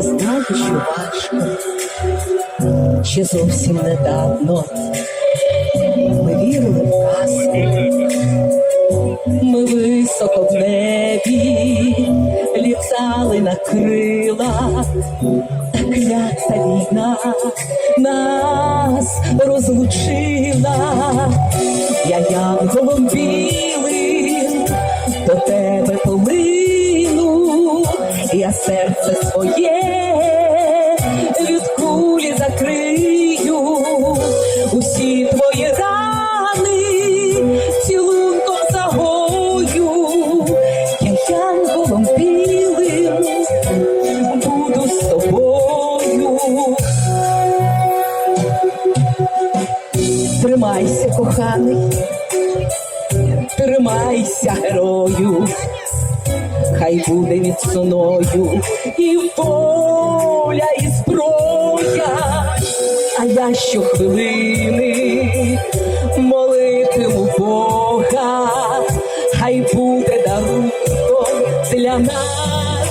я здачу важко, ще зовсім недавно? Ми вірили в казку, ми високо в небі літали на крила, та клята війна нас розлучила, я янголом голубі. Я серце своє від кулі закрию, усі твої рани цілунком загою, я янголом білим буду з тобою. Тримайся, коханий, тримайся, герою, хай буде міцною і воля, і зброя, а я щохвилини молитиму Бога, хай буде дарунком для нас.